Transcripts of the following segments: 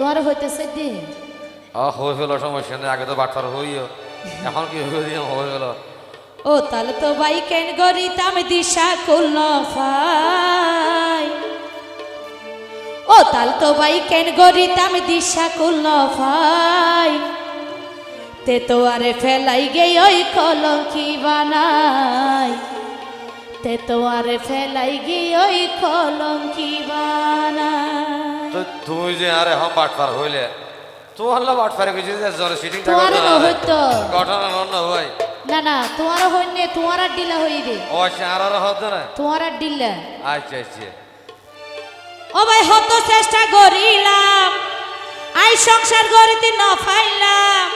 তোমার হইতেছে দি হয়ে গেল সমস্যা নেই আগে তো বাটফার হইও। এখন কি হয়ে হয়ে গেল ও তাহলে তো ভাই কেন গরিতাম দিশা কুল ফাই ও তাহলে তো ভাই কেন গরিতাম দিশা কুল তে তো আরে ফেলাই গে ওই কলঙ্কি বানাই। তে তো আরে ফেলাই গে ওই কলঙ্কি বানাই। তো তুমি যে আরে হম বাটফার হইলে তোমার লা বাটফারে কইছি যে জ্বরে সিটিং থাকা তোমার না হইতো ঘটনা নন ভাই না না তোমার হইনে তোমার ডিলা হইবে ও আচ্ছা আর আর হতো না? তোমার ডিলা আচ্ছা আচ্ছা। ও ভাই হত চেষ্টা করিলাম আই সংসার করিতে ন ফাইলাম।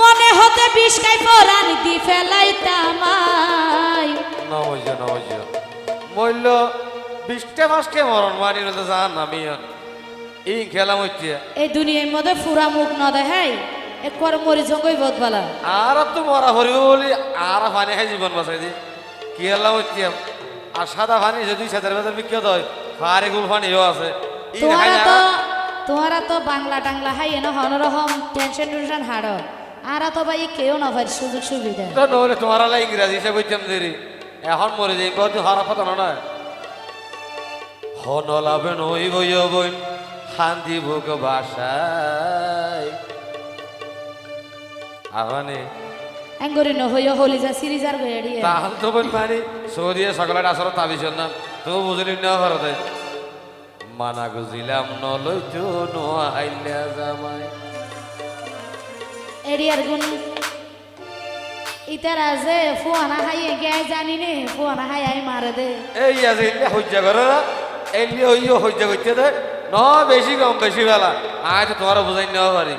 মনে হতে বিষকাই পরাণ দি ফেলাইতাম আই। নবজ নবজ মূল্য বিশটা মাসকে মরণ তো জান আমি এই খেলাম হচ্ছে। এই দুনিয়ার মধ্যে ফুরা মুখ ন দেখাই একবার মরি জঙ্গই বোধ বালা আর তো মরা হরিব বলি আর পানি খাই জীবন বাঁচাই দি। কি খেলাম হচ্ছে আর সাদা পানি যদি সাদার ভেতর বিখ্যাত হয় ফারে গুল পানিও আছে। তোমারা তো তোমারা তো বাংলা টাংলা হাই এনে হনরকম টেনশন টেনশন হাড়। আর তো ভাই কেউ না ভাই সুযোগ সুবিধা। তো নহলে তোমার লাই ইংরাজি হিসাবে বলতাম দেরি। এখন মরে যাই কত হারা কথা না হন লাভে নই বই বই শান্তি ভোগ বাসায়। আহানে এঙ্গরি নহইও হলিজা সিরিজার গেড়িয়ে তাহলে তো বই পানি সৌদিয়ে সকালে আসর না তো বুঝলি না ভারতে। মানা গুজিলাম নলই তো নোয়াইলা জামাই। এরিয়ার গুণ ইতার আছে ফুয়ানা খাইয়ে গায়ে জানি নে ফুয়ানা খাই আই মারে দে। এই আছে এলে করে না এলে সহ্য করতে দে। ন, বেশি কম, বেশি বেলা। আয় তো তোমার বুঝাই নেওয়া পারি।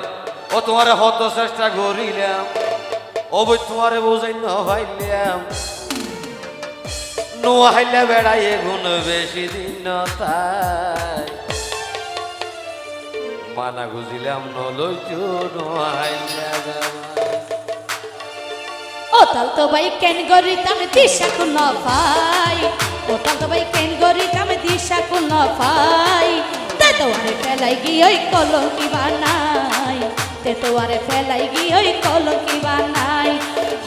ও তোমার হত চেষ্টা করিলাম। ও বই তোমারে বুঝাই ন ভাইলাম নোয়াইলা বেড়াই গুণ বেশি দিন তাই। মানা গুজিলাম নলই তো নোয়াইলা জামাই তো ভাই কেন গরি তুমি দিশা কুল পাই। ও তাল তো ভাই কেন গরি তুমি দিশা কুল পাই। ফেলাই গি ওই কলঙ্কি বানাই তে তো আরে ফেলাই গি ওই কলঙ্কি বানাই।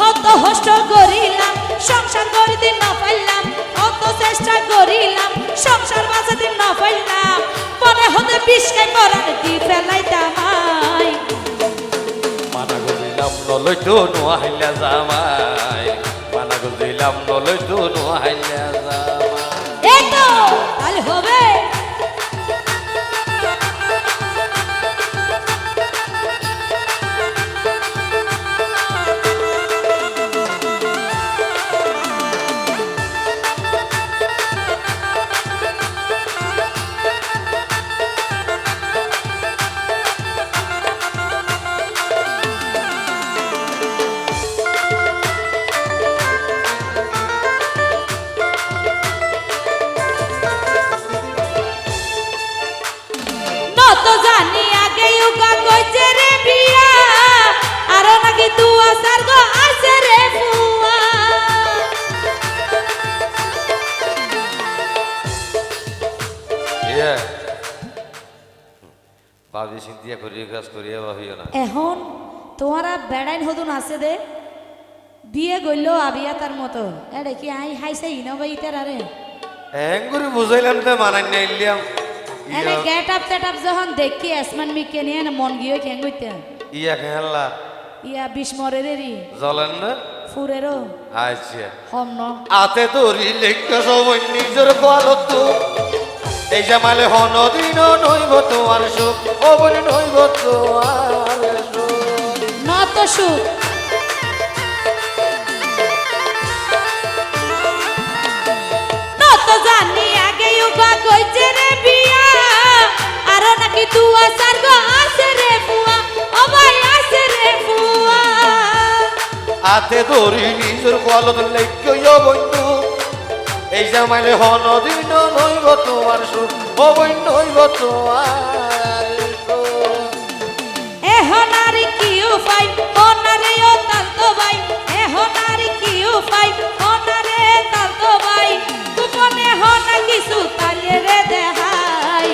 হত হষ্ট করিলাম সংসার করি দিন না পাইলাম হত চেষ্টা করিলাম সংসার বাঁচা দিন না পাইলাম মনে হতে বিষকে পরাণ দি ফেলাইতাম আই। মানা গুজিলাম নলই তো নোয়াইলা জামাই। মানা গুজিলাম নলই তো নোয়াইলা জামাই। এই তো তাহলে হবে করিয়ে কাজ করিয়ে ভাবিও না। এখন তোমারা বেড়াইন হদুন আছে দে। বিয়ে গইল আবিয়া তার মতো। এরে কি আই হাইছে ইনবা ইতার আরে? এঙ্গুরি বুঝাইলাম তো মানাই না ইলিয়াম এনে গেট আপ টেট আপ যখন দেখি আসমান মিকে নিয়ে মন গিয়ে কেন গইতে ইয়া খেলা ইয়া বিশ মরেরেরই জ্বলেন না? ফুরেরও আচ্ছা। হম ন। আতে তোরি লেখা সব নিজের বলত এই জামালে হন দিন নইব তোমার সুখ ও বলে নইব তোমার সুখ। নত সুখ। জানি আগে উগা কইছে রে বিয়া আর নাকি দুয়া সার আছে রে বুয়া ও ভাই আছে রে বুয়া আতে তোরি নিজের বলত লেখা বন্ধু। এই জামালে হন দিন নইব তোমার সুখ ও বই নইব তোমার সুখ এখন আর কি উপায়? ওনারে ও তালতো ভাই। এখন আর কি উপায়? ওনারে তালতো ভাই। গোপনে হনা কিছু তালে রে দেহাই।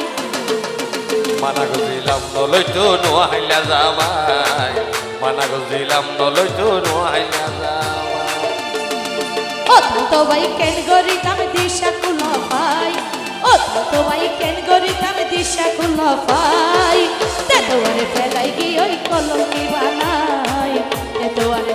মানা গজিলাম নলইতো নোয়াইলা জামাই। মানা গজিলাম নলইতো নোয়াইলা জামাই ও তো ভাই কেন গরি তামে দিশা কুল পাই? ও তো কেন গরি তামে দিশা কুল পাই? তেতোয়ারে ফেলাই গি ওই কলঙ্কি বানাই। তেতোয়ারে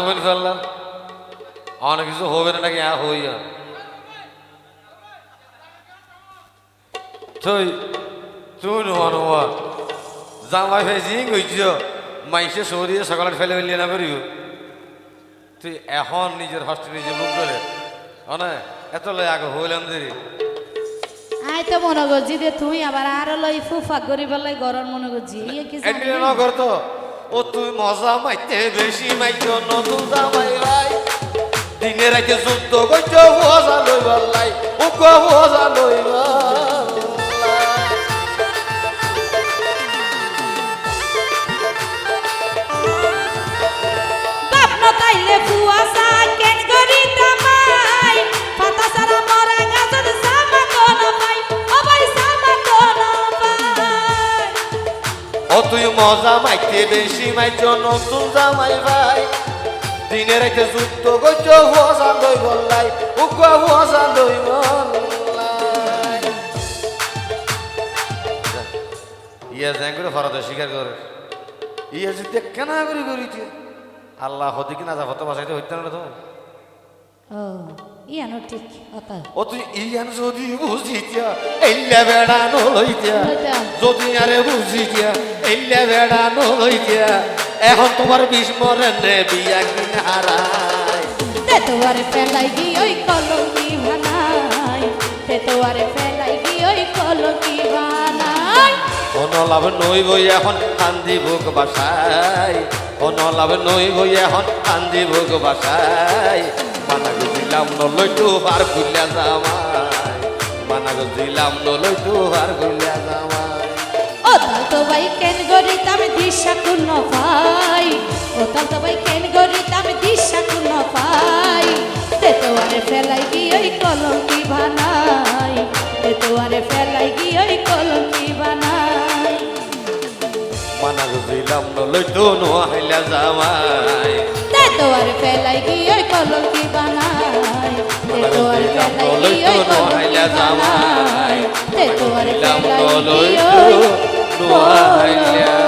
তা তো বলে ফেললাম। অনেক কিছু হবে না নাকি? হ্যাঁ হই তুই তুই নোয়া নোয়া জামাই ফেজি গইছ। মাইসে সরিয়ে সকালে ফেলে ফেলিয়ে না করিও তুই এখন নিজের হস্তে নিজে বুক করে অনে এত লয় আগে হইলাম দেরি। আই তো মনে করছি যে তুই আবার আরও লই ফুফা করি বলে গরম মনে করছি ইয়ে কি জানি। এমনি না করতো ও তুই মজা মাইতে বেশি মাইত নতুন জামাই ভাই দিনে রাতে যুদ্ধ করছ মজা লইবার লাই ও কো মজা লইবার মজা মাইতে বেশি মাইত, নতুন জামাই ভাই। দিনে রাতে যুদ্ধ করছ মজা লইবার লাই ও কো মজা লইবার লাই ইয়া জ্যাং করে ফরাতে স্বীকার করে। ইয়া যদি কেনা করে করিছে আল্লাহ হতে কিনা যা, হতে বাসাইতে হইতে না তো। ও ইয়ানো ঠিক অত ইয়ান যদি বুঝিতিয়া এল্লা বেড়া নলইতিয়া। যদি আরে বুঝিতিয়া এল্লা বেড়া নলইতিয়া। এখন তোমার বিস্মরণ রে বিয়া কিনা হারায় তেতোয়ারে ফেলাই গি ওই কলঙ্কি বানাই তেতোয়ারে ফেলাই গি ওই কলঙ্কি বানাই কোন লাভ নই বই এখন কান্দি ভোগ বাসায়। কোন লাভ নই বই এখন কান্দি ভোগ বাসায়। মানা গজিলাম নলইতো আর খুলিয়া জামাই মানা গজিলাম নলইতো আর খুলিয়া জামাই ও তাল তো ভাই কেন গরি তামে দিশা কুন পাই ও তাল তো ভাই কেন গরি তামে দিশা কুন পাই তেতোয়ারে ফেলাই গি ওই কলঙ্কি বানাই। তেতোয়ারে ফেলাই গি ওই কলঙ্কি বানাই। মানা গজিলাম নলইতো নোয়াইলা জামাই তেতোয়ারে ফেলাই গি ওই কলঙ্কি বানাই। তেতোয়ারে ফেলাই গি ওই তেতোয়ারে ফেলাই গি ওই নোয়াইলা